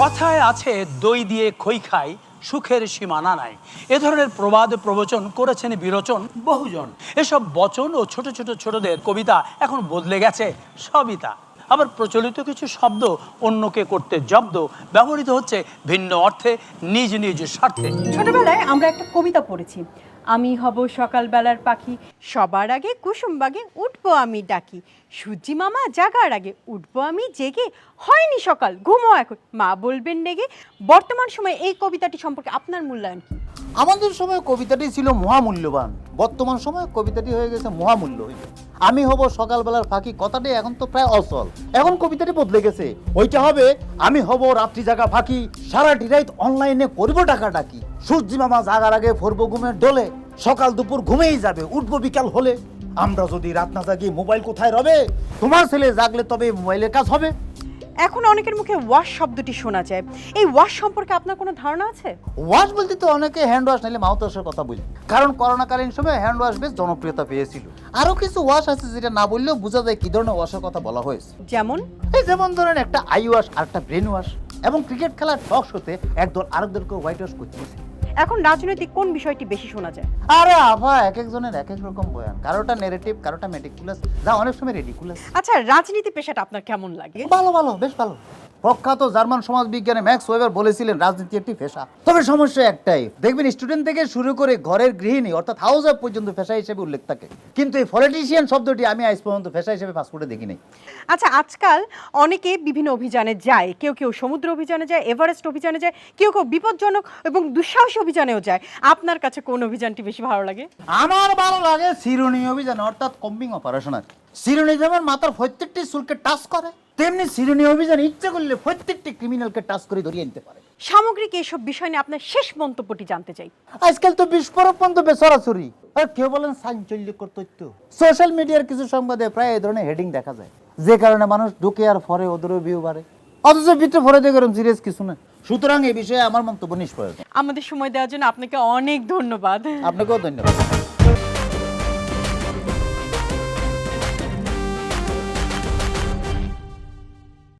কথায় আছে, দই দিয়ে খই খাই, সুখের সীমানা নাই। এ ধরনের প্রবাদ প্রবচন করেছেন বিরোচন বহুজন। এসব বচন ও ছোট ছোট ছোটদের কবিতা এখন বদলে গেছে, সবই তা। আবার প্রচলিত কিছু শব্দ অন্যকে করতে জব্দ, ব্যবহৃত হচ্ছে ভিন্ন অর্থে, নিজ নিজ স্বার্থে। ছোটবেলায় আমরা একটা কবিতা পড়েছি। আমি হব সকালবেলার পাখি। সবার আগে কুসুমবাগে উঠবো আমি ডাকি। সূর্যি মামা জাগার আগে উঠবো আমি জেগে। হয়নি সকাল, ঘুমো এখন। মা বলবেন নেগে বর্তমান সময়ে এই কবিতাটি সম্পর্কে আপনার মূল্যায়ন কি? আমাদের সময় কবিতাটি ছিল মহামূল্যবান। বর্তমান সময়ে কবিতাটি হয়ে গেছে মহামূল্যহীন আমি হব সকালবেলার ফাঁকি কথাটি এখন তো প্রায় অচল। এখন কবিতাটি বদলে গেছে। ওইটা হবে, আমি হব রাত্রি জাগা ফাঁকি সারাটি রাত অনলাইনে করব টাকা ডাকি সূর্যি মামা জাগার আগে ফরবো ঘুমের ডোলে সকাল দুপুর ঘুমেই যাবে উঠবো বিকাল হলে। আমরা যদি রাত না জাগি মোবাইল কোথায় রবে? তোমার ছেলে জাগলে তবে মোবাইলের কাজ হবে। এখন অনেকের মুখে ওয়াশ শব্দটি শোনা যায়। এই ওয়াশ সম্পর্কে আপনার কোনো ধারণা আছে? ওয়াশ বলতে তো অনেকে হ্যান্ড ওয়াশ নাহলে মাউথ ওয়াশের কথা বলি। কারণ করোনাকালীন সময় হ্যান্ড ওয়াশ বেশ জনপ্রিয়তা পেয়েছিল। আরও কিছু ওয়াশ আছে যেটা না বললেও বোঝা যায় কি ধরনের ওয়াশের কথা বলা হয়েছে। যেমন? এই যেমন ধরেন একটা আই ওয়াশ আর একটা ব্রেন ওয়াশ এবং ক্রিকেট খেলার টক শোতে একদল আরেক দলকে হোয়াইট ওয়াশ করতেছে। এখন রাজনৈতিক কোন বিষয়টি বেশি শোনা যায়? আরে আভা এক একজনের এক এক রকম বয়ান। কারোটা নেরেটিভ কারোটা মেটিকুলাস যা অনেক সময় রেডিকুলাস আচ্ছা রাজনীতি পেশাটা আপনার কেমন লাগে? ভালো ভালো বেশ ভালো। প্রখ্যাত জার্মান সমাজ বিজ্ঞানে ম্যাক্স ওয়েবার বলেছিলেন রাজনীতি একটি পেশা তবে সমস্যা একটাই দেখবেন স্টুডেন্ট থেকে শুরু করে ঘরের গৃহিণী অর্থাৎ হাউস অফ পর্যন্ত পেশা হিসেবে উল্লেখ থাকে। কিন্তু এই পলিটিশিয়ান শব্দটি আমি আজ পর্যন্ত পেশা হিসেবে পাসপোর্টে দেখি নাই আচ্ছা আজকাল অনেকে বিভিন্ন অভিযানে যায় কেউ কেউ সমুদ্র অভিযানে যায় এভারেস্ট অভিযানে যায় কেউ কেউ বিপজ্জনক এবং দুঃসাহসী অভিযানেও যায়। আপনার কাছে কোন অভিযানটি বেশি ভালো লাগে? আমার ভালো লাগে সিরুনি অভিযান অর্থাৎ কম্বিং অপারেশন আর কি। সিরুনি যেমন মাথার প্রত্যেকটি চুলকে টাচ করে। তেমনি সিরুনি অভিযান ইচ্ছে করলে প্রত্যেকটি ক্রিমিনালকে টাচ করে ধরিয়ে আনতে পারে। সামগ্রিক এইসব বিষয় নিয়ে আপনার শেষ মন্তব্যটি জানতে চাই। আজকাল তো বিস্ফোরক পর্যন্ত বেসরাসরি আর কেউ বলেন চাঞ্চল্যকর তথ্য। সোশ্যাল মিডিয়ার কিছু সংবাদে প্রায় এই ধরনের হেডিং দেখা যায়। যে কারণে মানুষ ঢুকে আর ফরে ওদেরও ভিউ বাড়ে। অথচ ভিতরে ফরে দেখে সিরিয়াস কিছু না। সুতরাং এই বিষয়ে আমার মন্তব্য নিষ্প্রয়োজন। আমাদের সময় দেওয়ার জন্য আপনাকে অনেক ধন্যবাদ। আপনাকেও ধন্যবাদ।